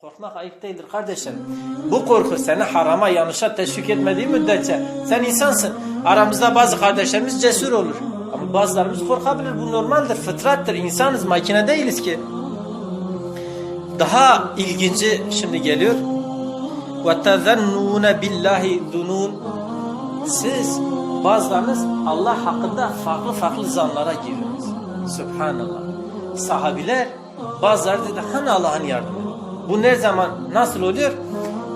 Korkmak ayıp değildir kardeşlerim. Bu korku seni harama yanlışa teşvik etmediği müddetçe sen insansın. Aramızda bazı kardeşlerimiz cesur olur. Ama bazılarımız korkabilir. Bu normaldir, fıtrattır. İnsanız, makine değiliz ki. Daha ilginci şimdi geliyor. وَتَذَنُّونَ بِاللّٰهِ دُنُونَ Siz bazılarınız Allah hakkında farklı farklı zanlara giriyorsunuz. Subhanallah. Sahabiler bazıları dedi hani Allah'ın yardımı. bu ne zaman nasıl oluyor?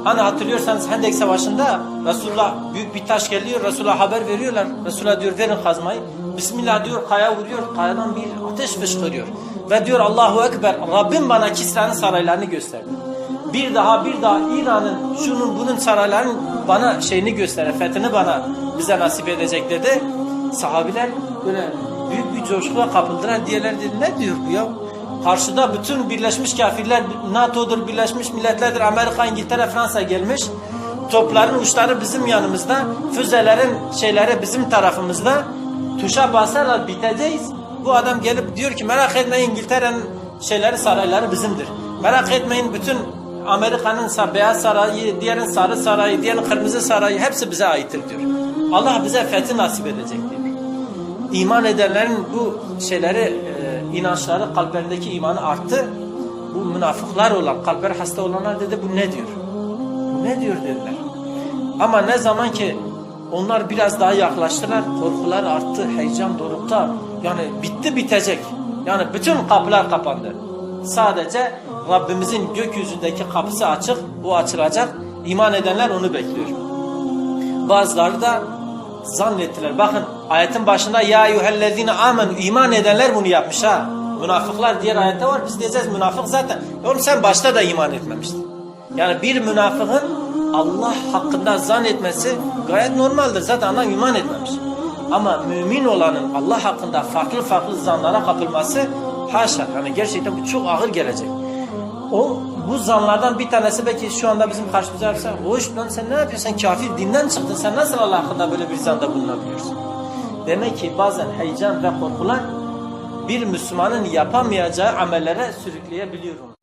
Hani hatırlıyorsanız Hendek Savaşı'nda Resulullah büyük bir taş geliyor. Resulullah haber veriyorlar. Resulullah diyor verin kazmayı. Bismillah diyor kaya vuruyor. Kayadan bir ateş fışkırıyor. Ve diyor Allahu Ekber. Rabbim bana Kisra'nın saraylarını gösterdi. Bir daha bir daha İran'ın şunun bunun saraylarının bana şeyini gösterir. Fethini bana bize nasip edecek dedi. Sahabiler böyle büyük bir coşkuya kapıldılar. Diğerleri dedi ne diyor bu ya? Karşıda bütün birleşmiş kafirler NATO'dur, Birleşmiş Milletler'dir, Amerika, İngiltere, Fransa gelmiş. Topların uçları bizim yanımızda, füzelerin şeyleri bizim tarafımızda. Tuşa basarlar biteceğiz. Bu adam gelip diyor ki merak etmeyin İngiltere'nin şeyleri sarayları bizimdir. Merak etmeyin bütün Amerika'nın beyaz sarayı, diğerin sarı sarayı, diğerin kırmızı sarayı hepsi bize aittir diyor. Allah bize fethi nasip edecek diyor. İman edenlerin bu şeyleri, e, inançları, kalplerindeki imanı arttı. Bu münafıklar olan, kalpleri hasta olanlar dedi bu ne diyor? Bu ne diyor dediler. Ama ne zaman ki onlar biraz daha yaklaştılar, korkular arttı, heyecan dorukta. Yani bitti bitecek. Yani bütün kapılar kapandı. Sadece Rabbimizin gökyüzündeki kapısı açık, o açılacak. İman edenler onu bekliyor. Bazıları da zannettiler. Bakın ayetin başında ya eyyühellezine amenu iman edenler bunu yapmış ha. Münafıklar diğer ayette var. Biz diyeceğiz münafık zaten. Oğlum sen başta da iman etmemiştin. Yani bir münafığın Allah hakkında zannetmesi gayet normaldir. Zaten adam iman etmemiş. Ama mümin olanın Allah hakkında farklı farklı zanlara kapılması haşa. Yani gerçekten bu çok ağır gelecek. O bu zanlardan bir tanesi belki şu anda bizim karşımıza yapsa hoş lan sen ne yapıyorsun sen kafir dinden çıktın sen nasıl Allah hakkında böyle bir zanda bulunabiliyorsun? Demek ki bazen heyecan ve korkular bir Müslümanın yapamayacağı amellere sürükleyebiliyor onu.